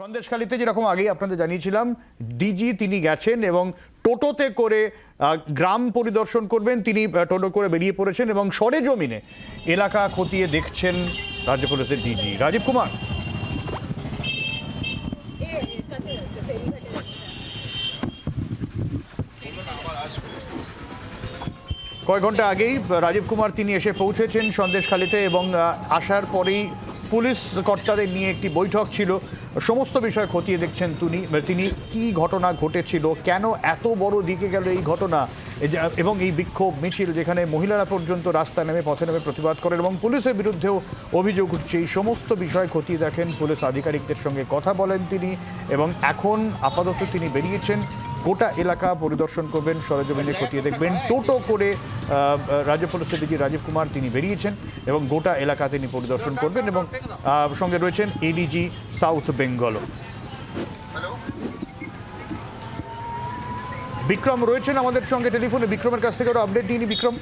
সন্দেশখালীতে যেরকম আগেই আপনাদের জানিয়েছিলাম, ডিজি তিনি গেছেন এবং টোটোতে করে গ্রাম পরিদর্শন করবেন। তিনি টোটো করে বেরিয়ে পড়েছেন এবং সরেজমিনে এলাকা খতিয়ে দেখছেন রাজ্য পুলিশের ডিজি। রাজীব কুমার। কয়েক ঘণ্টা আগেই রাজীব কুমার তিনি এসে পৌঁছেছেন সন্দেশখালীতে এবং আসার পরেই পুলিশ কর্তাদের নিয়ে একটি বৈঠক ছিল। সমস্ত বিষয় খতিয়ে দেখছেন তিনি তিনি কি ঘটনা ঘটেছিল, কেন এত বড় দিকে গেল এই ঘটনা? এবং এই বিক্ষোভ মিছিল যেখানে মহিলারা পর্যন্ত রাস্তায় নেমে পথে নেমে প্রতিবাদ করেন এবং পুলিশের বিরুদ্ধেও অভিযোগ উঠছে। এই সমস্ত বিষয় খতিয়ে দেখেন পুলিশ আধিকারিকদের সঙ্গে কথা বলেন তিনি এবং এখন আপাতত তিনি বেরিয়েছেন। গোটা এলাকা পরিদর্শন করবেন, সরেজমিনে খতিয়ে দেখবেন। টোটো করে রাজ্য পুলিশের ডিজি রাজীব কুমার তিনি বেরিয়েছেন এবং গোটা এলাকা তিনি পরিদর্শন করবেন এবং সঙ্গে রয়েছেন এডিজি সাউথ বেঙ্গলও বিক্রম রয়েছেন আমাদের সঙ্গে টেলিফোনে। বিক্রমের কাছ থেকে আপডেট নিয়ে বিক্রম।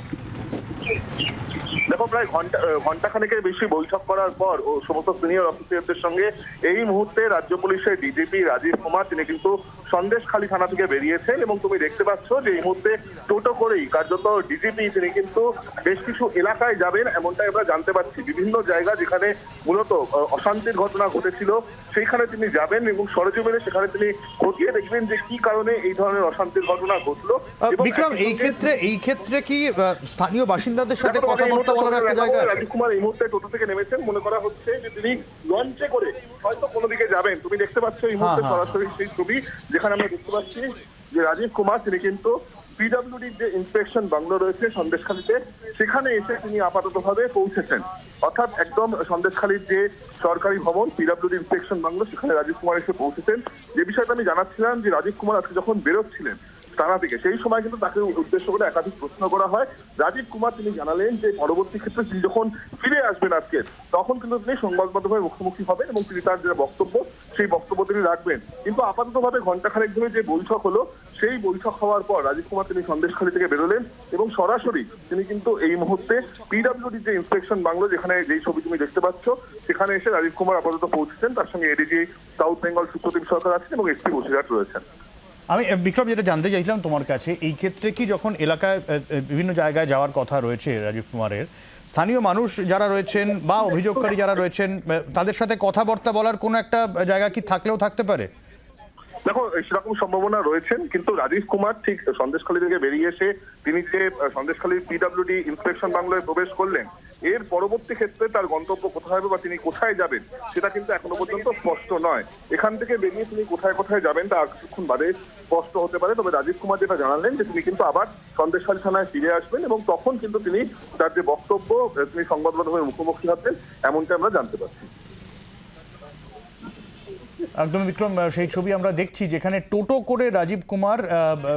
দেখো, প্রায় ঘণ্টা ঘন্টাখানেকের বেশি বৈঠক করার পর ও সমস্ত সিনিয়র অফিসারদের সঙ্গে এই মুহূর্তে রাজ্য পুলিশের ডিজিপি রাজীব কুমার, তিনি কিন্তু সন্দেশখালী থানা থেকে বেরিয়েছেন এবং তুমি দেখতে পাচ্ছ যে এই মুহূর্তে টোটো করেই কার্যত ডিজিপি তিনি কিন্তু বেশ কিছু এলাকায় যাবেন এমনটাই আমরা জানতে পারছি বিভিন্ন জায়গা যেখানে মূলত অশান্তির ঘটনা ঘটেছিল সেইখানে তিনি যাবেন এবং সরেজমিনে সেখানে তিনি খতিয়ে দেখবেন যে কি কারণে এই ধরনের অশান্তির ঘটনা ঘটলো। বিক্রম এই ক্ষেত্রে এই ক্ষেত্রে কি স্থানীয় বাসিন্দাদের সাথে কথাবার্তা বলার একটা জায়গা আছে? রাজীব কুমার এই মুহূর্তে টোটো থেকে নেমেছেন। মনে করা হচ্ছে যে তিনি লঞ্চে করে হয়তো কোনো দিকে যাবেন। তুমি দেখতে পাচ্ছ এই মুহূর্তে হ্যাঁ, হ্যাঁ। সরাসরি সেই ছবি যেখানে আমরা দেখতে পাচ্ছি যে রাজীব কুমার, তিনি কিন্তু পিডাব্লিউডির যে ইন্সপেকশন বাংলো রয়েছে সন্দেশখালীতে, সেখানে এসে তিনি আপাতত ভাবে পৌঁছেছেন। অর্থাৎ একদম সন্দেশখালীর যে সরকারি ভবন পিডাব্লিউডি ইন্সপেকশন বাংলো, সেখানে রাজীব কুমার এসে পৌঁছেছেন। যে বিষয়টা আমি জানাচ্ছিলাম যে রাজীব কুমার আজকে যখন বেরোচ্ছিলেন থানা থেকে সেই সময় কিন্তু তাকে উদ্দেশ্য করে একাধিক প্রশ্ন করা হয়। রাজীব কুমার তিনি জানালেন যে, পরবর্তী ক্ষেত্রে তিনি যখন ফিরে আসবেন আজকে, তখন কিন্তু তিনি সংবাদ মাধ্যমের মুখোমুখি হবেন এবং তিনি তার যে বক্তব্য, সেই বক্তব্য তিনি রাখবেন। কিন্তু আপাতত আপাততভাবে ঘন্টাখানেক ধরে যে বৈঠক হলো, সেই বৈঠক হওয়ার পর রাজীব কুমার তিনি সন্দেশখালী থেকে বেরোলেন এবং সরাসরি তিনি কিন্তু এই মুহূর্তে পিডাব্লিউডি যে ইন্সপেকশন বাংলো, যেখানে যেই ছবি তুমি দেখতে পাচ্ছ, সেখানে এসে রাজীব কুমার আপাতত পৌঁছেছেন। তার সঙ্গে ADG south Bengal Supradip Sarkar আছেন এবং এসপি বসিরহাট রয়েছেন। আমি বিক্রম, যেটা জানতে চাইছিলাম তোমার কাছে, এই ক্ষেত্রে কি যখন এলাকায় বিভিন্ন জায়গায় যাওয়ার কথা রয়েছে রাজীব কুমারের, স্থানীয় মানুষ যারা রয়েছেন বা অভিযোগকারী যারা রয়েছেন তাদের সাথে কথাবার্তা বলার কোনো একটা জায়গা কি থাকলেও থাকতে পারে? দেখো সেরকম সম্ভাবনা রয়েছেন, কিন্তু রাজীব কুমার ঠিক সন্দেশখালী থেকে বেরিয়ে এসে তিনি যে সন্দেশখালীর পিডব্লিউডি ইন্সপেকশন বাংলায় প্রবেশ করলেন, এর পরবর্তী ক্ষেত্রে তার গন্তব্য কোথায় হবে বা তিনি কোথায় যাবেন, সেটা কিন্তু এখনও পর্যন্ত স্পষ্ট নয়। এখান থেকে বেরিয়ে তিনি কোথায় কোথায় যাবেন, তা কিছুক্ষণ বাদে স্পষ্ট হতে পারে, তবে রাজীব কুমার যেটা জানালেন যে তিনি কিন্তু আবার সন্দেশখালী থানায় ফিরে আসবেন এবং তখন কিন্তু তিনি তার যে বক্তব্য তিনি সংবাদ মাধ্যমের মুখোমুখি হবেন এমনটা আমরা জানতে পারছি। একদম বিক্রম সেই ছবি আমরা দেখছি যেখানে টোটো করে রাজীব কুমার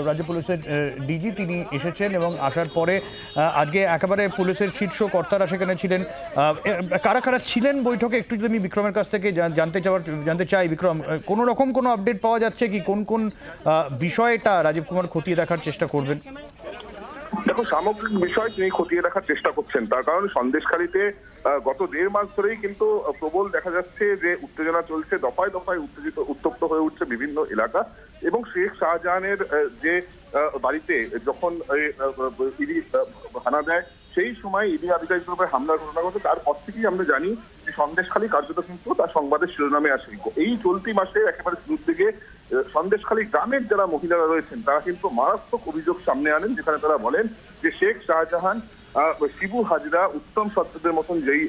রাজ্য পুলিশের ডিজি তিনি এসেছেন এবং আসার পরে আজকে একেবারে পুলিশের শীর্ষ কর্তারা সেখানে ছিলেন। কারা কারা ছিলেন বৈঠকে একটু যদি আমি বিক্রমের কাছ থেকে জানতে চাওয়ার, জানতে চাই, বিক্রম কোনো রকম কোনো আপডেট পাওয়া যাচ্ছে কি? কোন কোন বিষয়টা রাজীব কুমার খতিয়ে দেখার চেষ্টা করবেন? দেখো সামগ্রিক বিষয় তিনি খতিয়ে দেখার চেষ্টা করছেন। তার কারণ সন্দেশখালীতে গত দেড় মাস ধরেই কিন্তু প্রবল দেখা যাচ্ছে যে উত্তেজনা চলছে, দফায় দফায় উত্তেজিত, উত্তপ্ত হয়ে উঠছে বিভিন্ন এলাকা। এবং শেখ শাহজাহানের যে বাড়িতে যখন ইডি হানা দেয়, সেই সময় ইডি আধিকারিকের উপরে হামলার ঘটনা ঘটে। তারপর থেকেই আমরা জানি যে সন্দেশখালী কার্যত কিন্তু তার সংবাদের শিরোনামে আসে এই চলতি মাসে একেবারে শুরুর দিকে সন্দেশখালী গ্রামের যারা মহিলারা রয়েছেন, তারা কিন্তু মারাত্মক অভিযোগ সামনে আনেন, যেখানে তারা বলেন যে শেখ শাহজাহান শিবু হাজরা, উত্তম সত্ত্বের মতন যেই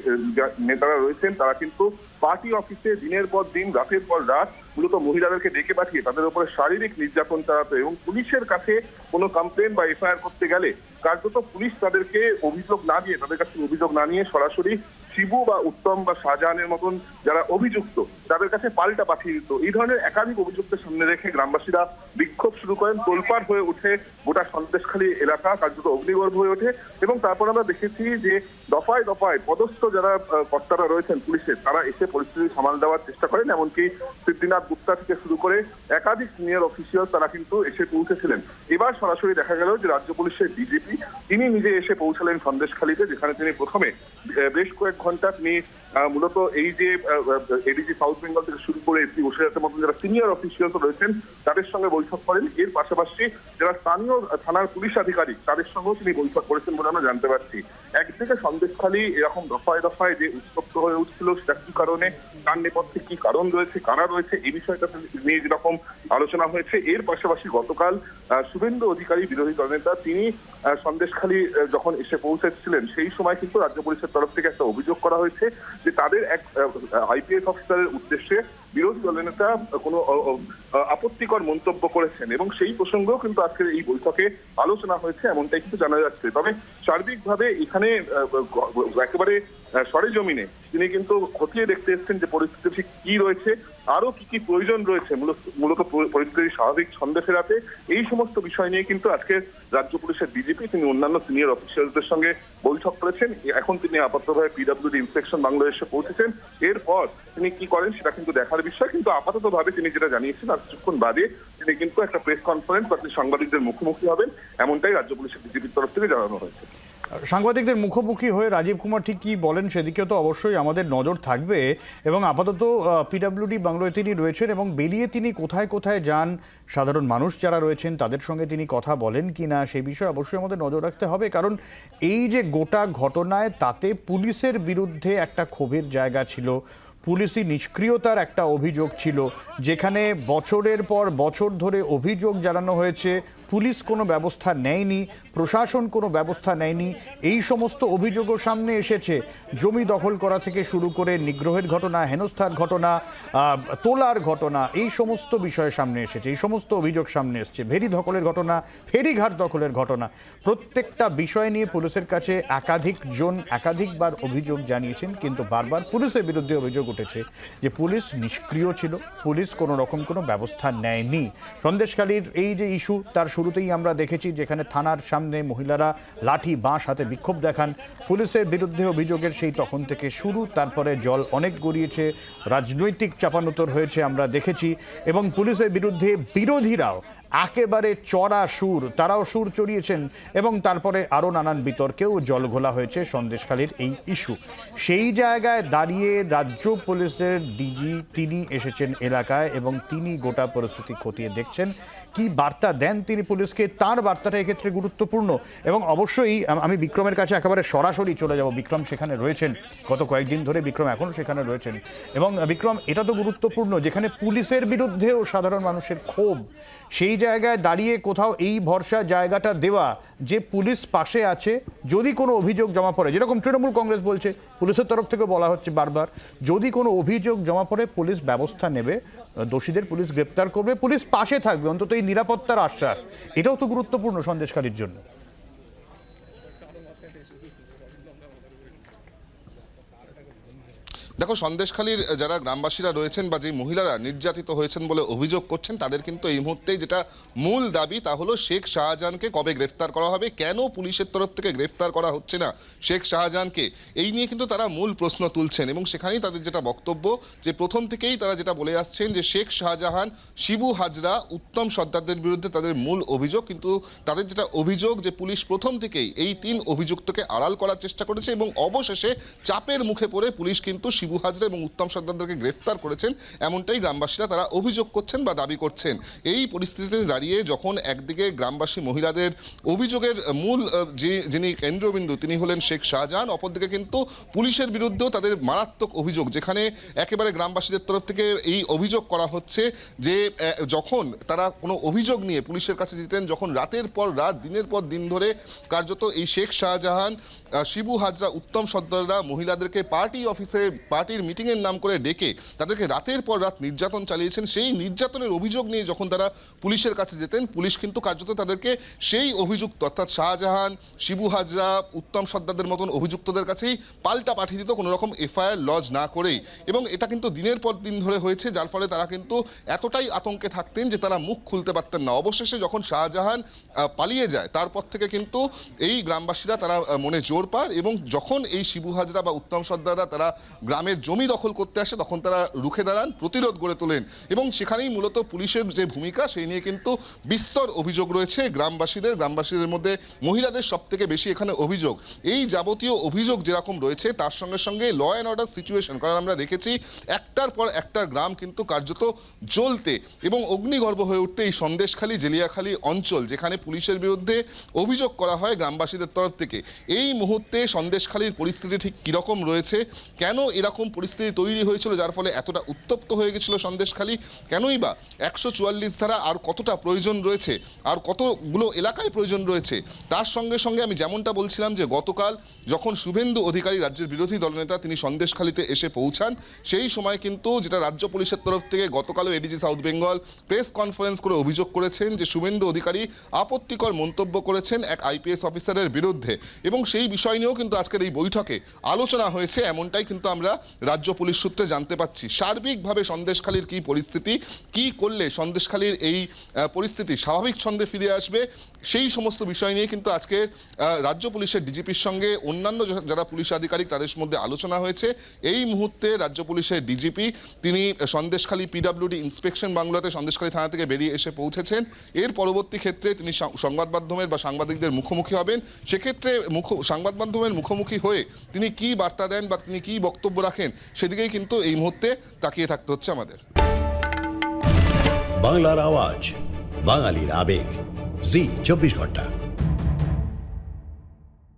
নেতারা রয়েছেন, তারা কিন্তু পার্টি অফিসে দিনের পর দিন, রাতের পর রাত মূলত মহিলাদেরকে ডেকে পাঠিয়ে তাদের উপরে শারীরিক নির্যাতন চালাতো এবং পুলিশের কাছে কোনো কমপ্লেন বা এফআইআর করতে গেলে কার্যত পুলিশ তাদেরকে অভিযোগ না দিয়ে, তাদের কাছে অভিযোগ না নিয়ে সরাসরি শিবু বা উত্তম বা শাহজাহানের মতন যারা অভিযুক্ত, তাদের কাছে পাল্টা পাঠিয়ে দিত। এই ধরনের একাধিক অভিযুক্তের সামনে রেখে গ্রামবাসীরা বিক্ষোভ শুরু করেন। তোলপাড় হয়ে ওঠে গোটা সন্দেশখালী এলাকা কার্যত অগ্নিগর্ভ হয়ে ওঠে এবং তারপর আমরা দেখেছি যে দফায় দফায় পদস্থ যারা কর্তারা রয়েছেন পুলিশের, তারা এসে পরিস্থিতি সামাল দেওয়ার চেষ্টা করেন। এমনকি সিদ্ধিনাথ গুপ্তা থেকে শুরু করে একাধিক সিনিয়র অফিসিয়াল তারা কিন্তু এসে পৌঁছেছিলেন। এবার সরাসরি দেখা গেল যে রাজ্য পুলিশের ডিজিপি তিনি নিজে এসে পৌঁছালেন সন্দেশখালীতে, যেখানে তিনি প্রথমে বেশ কয়েক ঘণ্টা তিনি আহ, মূলত এই যে এডিজি সাউথ বেঙ্গল থেকে শুরু করে এসপি বসিরহাটের মতন যারা সিনিয়র অফিসিয়ালস রয়েছেন, তাদের সঙ্গে বৈঠক করেন। এর পাশাপাশি যারা স্থানীয় থানার পুলিশ আধিকারিক, তাদের সঙ্গেও তিনি বৈঠক করেছেন বলে আমরা জানতে পারছি। একদিকে সন্দেশখালী এরকম দফায় দফায় যে উত্তপ্ত হয়ে উঠছিল, সেটা কি কারণে, তার নেপথ্যে কি কারণ রয়েছে, কারা রয়েছে, এই বিষয়টা নিয়ে যেরকম আলোচনা হয়েছে। এর পাশাপাশি গতকাল শুভেন্দু অধিকারী, বিরোধী দলনেতা তিনি সন্দেশখালী যখন এসে পৌঁছেছিলেন, সেই সময় কিন্তু রাজ্য পুলিশের তরফ থেকে একটা অভিযোগ করা হয়েছে যে তাদের এক আইপিএস অফিসারের উদ্দেশ্যে বিরোধী দলনেতা কোনো আপত্তিকর মন্তব্য করেছেন এবং সেই প্রসঙ্গেও কিন্তু আজকের এই বৈঠকে আলোচনা হয়েছে, এমনটাই কিন্তু জানা যাচ্ছে। তবে সার্বিকভাবে এখানে একেবারে সরেজমিনে তিনি কিন্তু খতিয়ে দেখতে এসেছেন যে পরিস্থিতি কি রয়েছে আরও কি কি প্রয়োজন রয়েছে, মূলত পরিস্থিতি স্বাভাবিক ছন্দে ফেরাতে। এই সমস্ত বিষয় নিয়ে কিন্তু আজকে রাজ্য পুলিশের ডিজিপি তিনি অন্যান্য সিনিয়র অফিসিয়ালদের সঙ্গে বৈঠক করেছেন। এখন তিনি আপাততভাবে পিডব্লিউডি ইন্সপেকশন বাংলাদেশে পৌঁছেছেন। এরপর তিনি কি করেন সেটা কিন্তু দেখার বিষয়, কিন্তু আপাততভাবে তিনি যেটা জানিয়েছেন, আর কিছুক্ষণ বাদে তিনি কিন্তু একটা প্রেস কনফারেন্স বা সাংবাদিকদের মুখোমুখি হবেন, এমনটাই রাজ্য পুলিশের ডিজিপির তরফ থেকে জানানো হয়েছে। সাংবাদিকদের মুখোমুখি হয়ে রাজীব কুমার ঠিক কি বলেন সেদিকে তো অবশ্যই আমাদের নজর থাকবে এবং আপাতত পিডাব্লিউডি বাংলোয় তিনি রয়েছেন এবং বেরিয়ে তিনি কোথায় কোথায় যান, সাধারণ মানুষ যারা রয়েছেন তাদের সঙ্গে তিনি কথা বলেন কি না সেই বিষয়ে অবশ্যই আমাদের নজর রাখতে হবে। কারণ এই যে গোটা ঘটনায় তাতে পুলিশের বিরুদ্ধে একটা ক্ষোভের জায়গা ছিল, পুলিশি নিষ্ক্রিয়তার একটা অভিযোগ ছিল, যেখানে বছরের পর বছর ধরে অভিযোগ জানানো হয়েছে পুলিশ কোনো ব্যবস্থা নেয়নি, প্রশাসন কোনো ব্যবস্থা নেয়নি। এই সমস্ত অভিযোগও সামনে এসেছে। জমি দখল করা থেকে শুরু করে নিগ্রহের ঘটনা, হেনস্থার ঘটনা তোলার ঘটনা, এই সমস্ত বিষয় সামনে এসেছে। এই সমস্ত অভিযোগ সামনে এসেছে। ভেরি দখলের ঘটনা ফেরিঘাট দখলের ঘটনা। প্রত্যেকটা বিষয় নিয়ে পুলিশের কাছে একাধিক জন একাধিকবার অভিযোগ জানিয়েছেন, কিন্তু বারবার পুলিশের বিরুদ্ধে অভিযোগ উঠেছে যে পুলিশ নিষ্ক্রিয় ছিল, পুলিশ কোনো রকম কোনো ব্যবস্থা নেয়নি। সন্দেশখালীর এই যে ইস্যু, তার শুরুতেই আমরা দেখেছি যেখানে থানার সামনে মহিলারা লাঠি, বাঁশ হাতে বিক্ষোভ দেখান। পুলিশের বিরুদ্ধে অভিযোগের সেই তখন থেকে শুরু। তারপরে জল অনেক গড়িয়েছে, রাজনৈতিক চাপানোতর হয়েছে আমরা দেখেছি। এবং পুলিশের বিরুদ্ধে বিরোধীরাও একেবারে চড়া সুর, তারাও সুর চড়িয়েছেন এবং তারপরে আরও নানান বিতর্কেও জল ঘোলা হয়েছে সন্দেশখালীর এই ইস্যু। সেই জায়গায় দাঁড়িয়ে রাজ্য পুলিশের ডিজি তিনি এসেছেন এলাকায় এবং তিনি গোটা পরিস্থিতি খতিয়ে দেখছেন। কি বার্তা দেন তিনি পুলিশকে? তার বার্তাটা এক্ষেত্রে গুরুত্বপূর্ণ। এবং অবশ্যই আমি বিক্রমের কাছে একেবারে সরাসরি চলে যাব। বিক্রম সেখানে রয়েছেন। গত কয়েকদিন ধরে বিক্রম এখনও সেখানে রয়েছেন। এবং বিক্রম, এটা তো গুরুত্বপূর্ণ। যেখানে পুলিশের বিরুদ্ধেও সাধারণ মানুষের ক্ষোভ, সেই জায়গায় দাঁড়িয়ে কোথাও এই ভরসা জায়গাটা দেওয়া যে পুলিশ পাশে আছে, যদি কোনো অভিযোগ জমা পড়ে, যেরকম তৃণমূল কংগ্রেস বলছে, পুলিশের তরফ থেকে বলা হচ্ছে বারবার, যদি কোনো অভিযোগ জমা পড়ে, পুলিশ ব্যবস্থা নেবে, দোষীদের পুলিশ গ্রেপ্তার করবে, পুলিশ পাশে থাকবে, অন্তত এই নিরাপত্তার আশ্বাস, এটাও তো গুরুত্বপূর্ণ সন্দেশকারীর জন্য। দেখো, সন্দেশখালীর যারা গ্রামবাসীরা রয়েছেন বা যে মহিলারা নির্যাতিত হয়েছেন বলে অভিযোগ করছেন, তাদের কিন্তু এই মুহূর্তেই যেটা মূল দাবি তা হলো শেখ শাহজাহানকে কবে গ্রেফতার করা হবে, কেন পুলিশের তরফ থেকে গ্রেফতার করা হচ্ছে না শেখ শাহজাহানকে? এই নিয়ে কিন্তু তারা মূল প্রশ্ন তুলছেন এবং সেখানেই তাদের যেটা বক্তব্য, যে প্রথম থেকেই তারা যেটা বলে আসছেন যে শেখ শাহজাহান, শিবু হাজরা, উত্তম সর্দারদের বিরুদ্ধে তাদের মূল অভিযোগ, কিন্তু তাদের যেটা অভিযোগ যে পুলিশ প্রথম থেকেই এই তিন অভিযুক্তকে আড়াল করার চেষ্টা করেছে এবং অবশেষে চাপের মুখে পড়ে পুলিশ কিন্তু শিবু হাজরা এবং উত্তম সর্দারদেরকে গ্রেফতার করেছেন, এমনটাই গ্রামবাসীরা তারা অভিযোগ করছেন বা দাবি করছেন। এই পরিস্থিতিতে দাঁড়িয়ে যখন একদিকে গ্রামবাসী মহিলাদের অভিযোগের মূল যে, যিনি কেন্দ্রবিন্দু, তিনি হলেন শেখ শাহজাহান, অপরদিকে কিন্তু পুলিশের বিরুদ্ধেও তাদের মারাত্মক অভিযোগ, যেখানে একেবারে গ্রামবাসীদের তরফ থেকে এই অভিযোগ করা হচ্ছে যে যখন তারা কোনো অভিযোগ নিয়ে পুলিশের কাছে দিতেন যখন রাতের পর রাত, দিনের পর দিন ধরে কার্যত এই শেখ শাহজাহান শিবু হাজরা উত্তম সর্দাররা মহিলাদেরকে পার্টি অফিসে, পার্টির মিটিংয়ের নাম করে ডেকে তাদেরকে রাতের পর রাত নির্যাতন চালিয়েছেন। সেই নির্যাতনের অভিযোগ নিয়ে যখন তারা পুলিশের কাছে যেতেন, পুলিশ কিন্তু কার্যত তাদেরকে সেই অভিযুক্ত, অর্থাৎ শাহজাহান, শিবু হাজরা, উত্তম সর্দারদের মতন অভিযুক্তদের কাছেই পাল্টা পাঠিয়ে দিত কোনো রকম এফআইআর লজ না করেই। এবং এটা কিন্তু দিনের পর দিন ধরে হয়েছে, যার ফলে তারা কিন্তু এতটাই আতঙ্কে থাকতেন যে তারা মুখ খুলতে পারতেন না। অবশেষে যখন শাহজাহান পালিয়ে যায়, তারপর থেকে কিন্তু এই গ্রামবাসীরা তারা মনে জোর তোড়পাড় এবং যখন এই শিবু হাজরা বা উত্তম সর্দাররা তারা গ্রামের জমি দখল করতে আসে, তখন তারা রুখে দাঁড়ান, প্রতিরোধ গড়ে তোলেন এবং সেখানেই মূলত পুলিশের যে ভূমিকা, সেই নিয়ে কিন্তু বিস্তর অভিযোগ রয়েছে গ্রামবাসীদের। গ্রামবাসীদের মধ্যে মহিলাদের সব থেকে বেশি এখানে অভিযোগ। এই যাবতীয় অভিযোগ যেরকম রয়েছে, তার সঙ্গে সঙ্গে ল অ্যান্ড অর্ডার সিচুয়েশন কারণ আমরা দেখেছি একটার পর একটা গ্রাম কিন্তু কার্যত জ্বলতে এবং অগ্নিগর্ভ হয়ে উঠতে এই সন্দেশখালী, জেলিয়াখালী অঞ্চল, যেখানে পুলিশের বিরুদ্ধে অভিযোগ করা হয় গ্রামবাসীদের তরফ থেকে। এই মুহূর্তে সন্দেশখালীর পরিস্থিতি ঠিক কীরকম রয়েছে? কেন এরকম পরিস্থিতি তৈরি হয়েছিল যার ফলে এতটা উত্তপ্ত হয়ে গেছিল সন্দেশখালী? কেনই বা একশো চুয়াল্লিশ ধারা আর কতটা প্রয়োজন রয়েছে? আর কতগুলো এলাকায় প্রয়োজন রয়েছে? তার সঙ্গে সঙ্গে আমি যেমনটা বলছিলাম যে গতকাল যখন শুভেন্দু অধিকারী রাজ্যের বিরোধী দলনেতা তিনি সন্দেশখালীতে এসে পৌঁছান, সেই সময় কিন্তু যেটা রাজ্য পুলিশের তরফ থেকে গতকালও ADG south Bengal press conference করে অভিযোগ করেছেন যে শুভেন্দু অধিকারী আপত্তিকর মন্তব্য করেছেন এক আইপিএস অফিসারের বিরুদ্ধে এবং সেই বিষয় নিয়েও কিন্তু আজকের এই বৈঠকে আলোচনা হয়েছে, এমনটাই কিন্তু আমরা রাজ্য পুলিশ সূত্রে জানতে পাচ্ছি। সার্বিকভাবে সন্দেশখালীর কি পরিস্থিতি, কি করলে সন্দেশখালীর এই পরিস্থিতি স্বাভাবিক ছন্দে ফিরে আসবে সেই সমস্ত বিষয় নিয়ে কিন্তু আজকে রাজ্য পুলিশের ডিজিপির সঙ্গে অন্যান্য যারা পুলিশ আধিকারিক তাদের মধ্যে আলোচনা হয়েছে। এই মুহূর্তে রাজ্য পুলিশের ডিজিপি, তিনি সন্দেশখালী পিডাব্লিউডি ইন্সপেকশন বাংলাতে সন্দেশখালী থানা থেকে বেরিয়ে এসে পৌঁছেছেন। এর পরবর্তী ক্ষেত্রে তিনি সংবাদ মাধ্যমের বা সাংবাদিকদের মুখোমুখি হবেন। সেক্ষেত্রে মুখ, সংবাদ মাধ্যমের মুখোমুখি হয়ে তিনি কি বার্তা দেন বা তিনি কি বক্তব্য রাখেন, সেদিকেই কিন্তু এই মুহূর্তে তাকিয়ে থাকতে হচ্ছে আমাদের। বাংলার আওয়াজ, বাঙালির আবেগ। জি চব্বিশ ঘণ্টা।